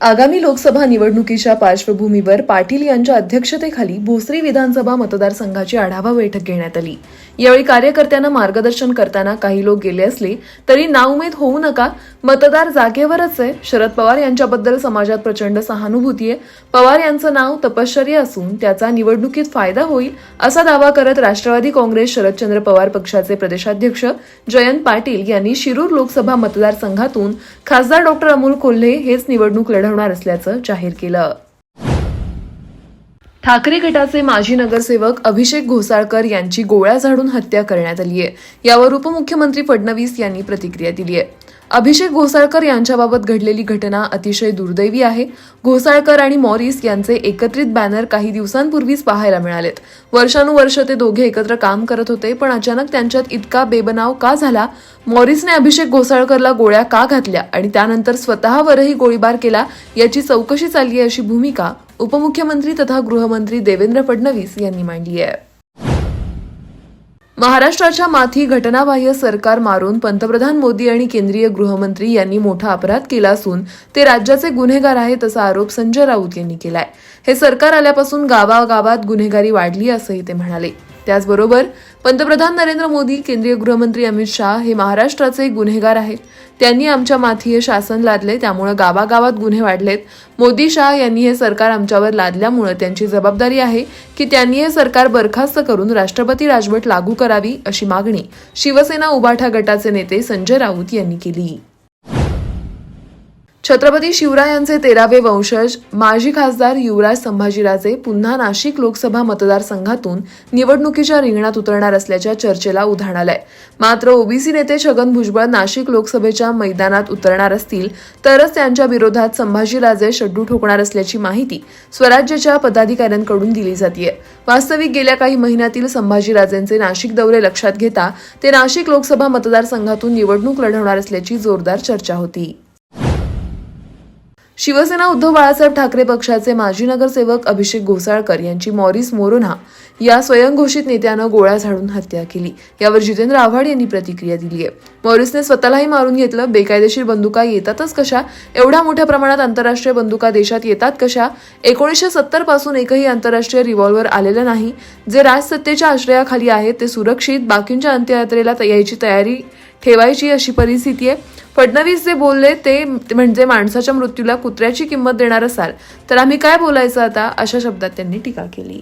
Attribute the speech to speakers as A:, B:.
A: आगामी लोकसभा निवडणुकीच्या पार्श्वभूमीवर पाटील यांच्या अध्यक्षतेखाली भोसरी विधानसभा मतदारसंघाची आढावा बैठक घेण्यात आली. यावेळी कार्यकर्त्यांना मार्गदर्शन करताना काही लोक गेले असले तरी नाउमेद होऊ नका मतदार जागेवरच आहे. शरद पवार यांच्याबद्दल समाजात प्रचंड सहानुभूती आहे. पवार यांचं नाव तपश्चर्या असून त्याचा निवडणुकीत फायदा होईल असा दावा करत राष्ट्रवादी काँग्रेस शरदचंद्र पवार पक्षाचे प्रदेशाध्यक्ष जयंत पाटील यांनी शिरूर लोकसभा मतदारसंघातून खासदार डॉक्टर अमोल कोल्हे हेच निवडणूक लढवणार असल्याचं जाहीर केलं. ठाकरे गटाचे माजी नगरसेवक अभिषेक घोसाळकर यांची गोळ्या झाडून हत्या करण्यात आली आहे. यावर उपमुख्यमंत्री फडणवीस यांनी प्रतिक्रिया दिली आहे. अभिषेक घोसाळकर यांच्याबाबत घडलेली घटना अतिशय दुर्दैवी आहे. घोसाळकर आणि मॉरिस यांचे एकत्रित बॅनर काही दिवसांपूर्वीच पाहायला मिळालेत. वर्षानुवर्ष ते दोघे एकत्र काम करत होते पण अचानक त्यांच्यात इतका बेबनाव का झाला? मॉरिसने अभिषेक घोसाळकरला गोळ्या का घातल्या आणि त्यानंतर स्वतःवरही गोळीबार केला याची चौकशी चालली आहे अशी भूमिका उपमुख्यमंत्री तथा गृहमंत्री देवेंद्र फडणवीस यांनी मांडली आहे. महाराष्ट्राच्या माथी घटनाबाह्य सरकार मारून पंतप्रधान मोदी आणि केंद्रीय गृहमंत्री यांनी मोठा अपराध केला असून ते राज्याचे गुन्हेगार आहेत असा आरोप संजय राऊत यांनी केलाय. हे सरकार आल्यापासून गावागावात गुन्हेगारी वाढली असंही ते म्हणाले. त्याचबरोबर पंतप्रधान नरेंद्र मोदी केंद्रीय गृहमंत्री अमित शाह हे महाराष्ट्राचे गुन्हेगार आहेत. त्यांनी आमच्या माथी शासन लादले त्यामुळे गावागावात गुन्हे वाढलेत. मोदी शाह यांनी हे सरकार आमच्यावर लादल्यामुळे त्यांची जबाबदारी आहे की त्यांनी हे सरकार बरखास्त करून राष्ट्रपती राजवट लागू करावी अशी मागणी शिवसेना उबाठा गटाचे नेते संजय राऊत यांनी केली. छत्रपती शिवरायांचे तेरावे वंशज माजी खासदार युवराज संभाजीराजे पुन्हा नाशिक लोकसभा मतदारसंघातून निवडणुकीच्या रिंगणात उतरणार असल्याच्या चर्चेला उधाण आलंय मात्र ओबीसी नेते छगन भुजबळ नाशिक लोकसभेच्या मैदानात उतरणार असतील तरच त्यांच्या विरोधात संभाजीराजे शड्डू ठोकणार असल्याची माहिती स्वराज्याच्या पदाधिकाऱ्यांकडून दिली जाते वास्तविक गेल्या काही महिन्यातील संभाजीराजेंचे नाशिक दौरे लक्षात घेता ते नाशिक लोकसभा मतदारसंघातून निवडणूक लढवणार असल्याची जोरदार चर्चा होती. शिवसेना उद्धव बाळासाहेब ठाकरे पक्षाचे माजी नगरसेवक अभिषेक घोसाळकर यांची मॉरिस मोरोना या स्वयंघोषित नेत्यानं गोळ्या झाडून हत्या केली. यावर जितेंद्र आव्हाड यांनी प्रतिक्रिया दिली आहे. मॉरिसने स्वतःलाही मारून घेतलं. बेकायदेशीर बंदुका येतातच कशा? एवढ्या मोठ्या प्रमाणात आंतरराष्ट्रीय बंदुका देशात येतात कशा? एकोणीसशे सत्तरपासून एकही आंतरराष्ट्रीय रिव्हॉल्वर आलेलं नाही. जे राजसत्तेच्या आश्रयाखाली आहेत ते सुरक्षित बाकींच्या अंत्ययात्रेला यायची तयारी ठेवायची अशी परिस्थिती आहे. फडणवीस जे बोलले ते म्हणजे माणसाच्या मृत्यूला कुत्र्याची किंमत देणार असाल तर आम्ही काय बोलायचं आता? अशा शब्दात त्यांनी टीका केली.